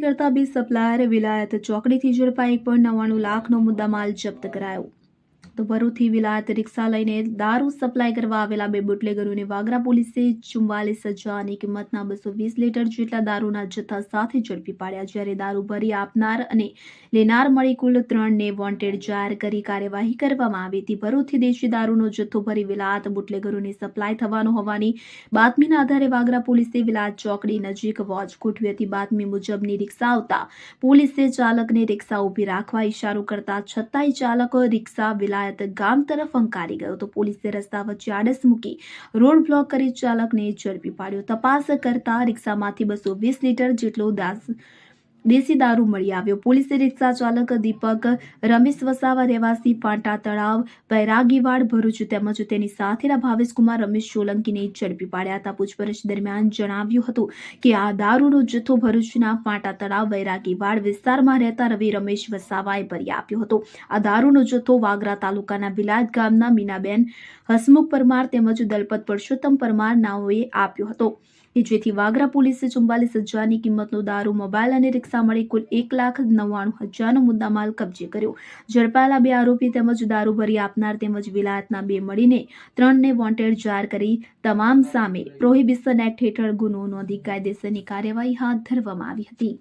કરતા બે સપ્લાયર વિલાયત ચોકડીથી ઝડપાઈ એક લાખનો મુદ્દામાલ જપ્ત કરાયો. તો ભરૂચથી વિલાયત રિક્ષા લઈને દારૂ સપ્લાય કરવા આવેલા બે બુટલેગરોને વાગરા પોલીસે ચુમ્માલીસ હજારની કિંમતના બસો વીસ લીટર જેટલા દારૂના જથ્થા સાથે ઝડપી પાડ્યા. જ્યારે દારૂ ભરી આપનાર અને લેનાર મળી કુલ ત્રણને વોન્ટેડ જાહેર કરી કાર્યવાહી કરવામાં આવી હતી. ભરૂચથી દેશી દારૂનો જથ્થો ભરી વિલાયત બુટલેગરોને સપ્લાય થવાનો હોવાની બાતમીના આધારે વાગરા પોલીસે વિલાયત ચોકડી નજીક વોચ ગોઠવી હતી. બાતમી મુજબની રિક્ષા આવતા પોલીસે ચાલકને રિક્ષા ઊભી રાખવા ઇશારો કરતા છતાંય ચાલક રિક્ષા વિલાયત ગામ તરફ હંકારી ગયો તો પોલીસે રસ્તા વચ્ચે આડસ મૂકી રોડ બ્લોક કરી ચાલકને ઝડપી પાડ્યો. તપાસ કરતા રિક્ષામાંથી બસો વીસ લીટર જેટલો દાસ દેશી દારૂ મળી આવ્યો. પોલીસે રિક્ષા ચાલક દીપક રમેશ વસાવા, રહેવાસી પાંટા તળાવ બૈરાગીવાડ ભરૂચ તેમજ તેની સાથેના ભાવેશકુમાર, રમેશ સોલંકીને ઝડપી પાડ્યા હતા. પૂછપરછ દરમિયાન જણાવ્યું હતું કે, આ દારૂનો જથ્થો ભરૂચના પાંટા તળાવ બૈરાગીવાડ વિસ્તારમાં રહેતા રવિ રમેશ વસાવાએ ભરી આપ્યો હતો. આ દારૂનો જથ્થો વાગરા તાલુકાના બિલાદ ગામના મીનાબેન હસમુખ પરમાર તેમજ દલપત પરસોત્તમ પરમાર નાઓએ આપ્યો હતો. કે જેથી વાગરા પોલીસે ચુમ્બાલીસ હજારની કિંમતનો દારૂ, મોબાઈલ અને રિક્ષા મળી કુલ એક લાખ નવ્વાણું હજારનો મુદ્દામાલ કબજે કર્યો. ઝડપાયેલા બે આરોપી તેમજ દારૂ ભરી આપનાર તેમજ વિલાયતના બે મળીને ત્રણને વોન્ટેડ જાહેર કરી તમામ સામે પ્રોહિબિશન એક્ટ હેઠળ ગુનો નોંધી કાયદેસરની કાર્યવાહી હાથ ધરવામાં આવી હતી.